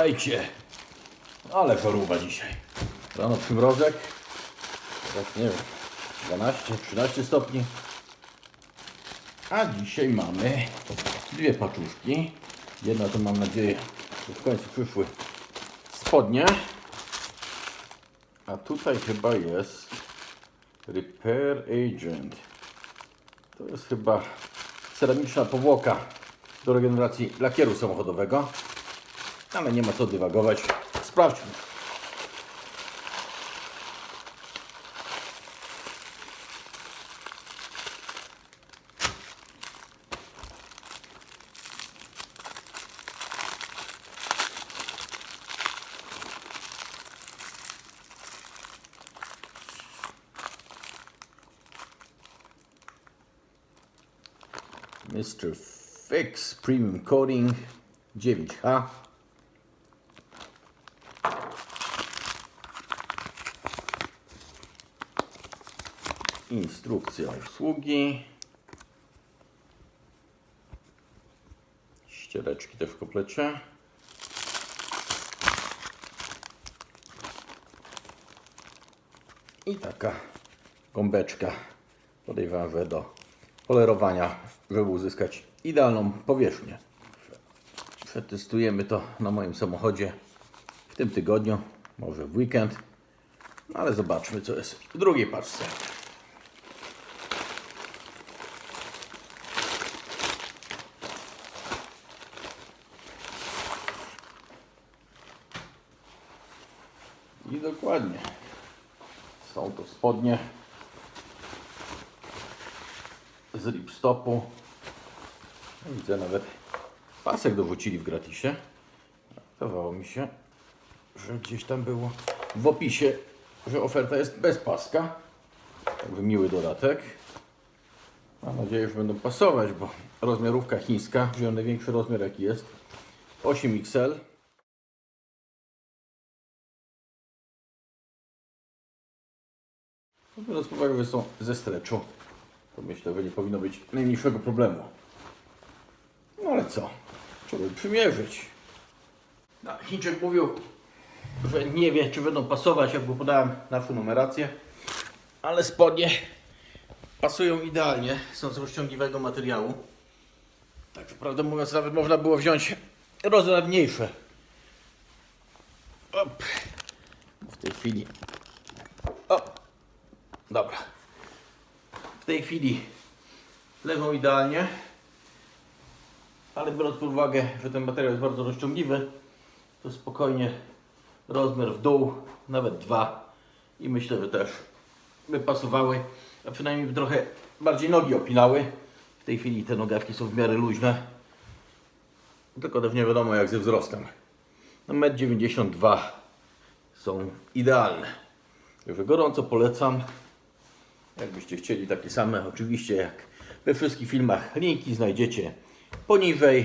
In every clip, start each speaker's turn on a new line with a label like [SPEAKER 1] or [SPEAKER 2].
[SPEAKER 1] Witajcie. Ale choruba dzisiaj. Rano przymrozek. Tak nie wiem, 12, 13 stopni. A dzisiaj mamy dwie paczuszki. Jedna to mam nadzieję, że w końcu przyszły spodnie. A tutaj chyba jest Repair Agent. To jest chyba ceramiczna powłoka do regeneracji lakieru samochodowego. Ale nie ma co dywagować. Sprawdźmy. Mr. Fix Premium Coating 9H. Instrukcja obsługi. Ściereczki też w komplecie. I taka gąbeczka podejrzewam, że do polerowania, żeby uzyskać idealną powierzchnię. Przetestujemy to na moim samochodzie w tym tygodniu, może w weekend, no ale zobaczmy co jest w drugiej paczce. I dokładnie. Są to spodnie z ripstopu. Widzę nawet pasek dorzucili w gratisie. Wydawało mi się, że gdzieś tam było w opisie, że oferta jest bez paska. Także miły dodatek. Mam nadzieję, że będą pasować, bo rozmiarówka chińska, wziąłem największy rozmiar jaki jest 8XL. No, Biorąc pod uwagę, że są ze streczu, to myślę, że nie powinno być najmniejszego problemu. No ale co? Trzeba by przymierzyć. No, Chińczyk mówił, że nie wie, czy będą pasować, jak mu podałem naszą numerację, ale spodnie pasują idealnie, są z rozciągliwego materiału. Także prawdę mówiąc, nawet można było wziąć rozmiar mniejszy. Op. W tej chwili. Dobra. W tej chwili leżą idealnie, ale biorąc pod uwagę, że ten materiał jest bardzo rozciągliwy, to spokojnie rozmiar w dół, nawet dwa i myślę, że też by pasowały, a przynajmniej by trochę bardziej nogi opinały. W tej chwili te nogawki są w miarę luźne, tylko też nie wiadomo jak ze wzrostem. No 1,92 m są idealne. Także gorąco polecam. Jakbyście chcieli takie same, oczywiście jak we wszystkich filmach, linki znajdziecie poniżej.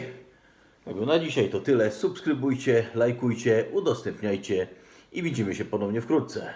[SPEAKER 1] Także na dzisiaj to tyle. Subskrybujcie, lajkujcie, udostępniajcie i widzimy się ponownie wkrótce.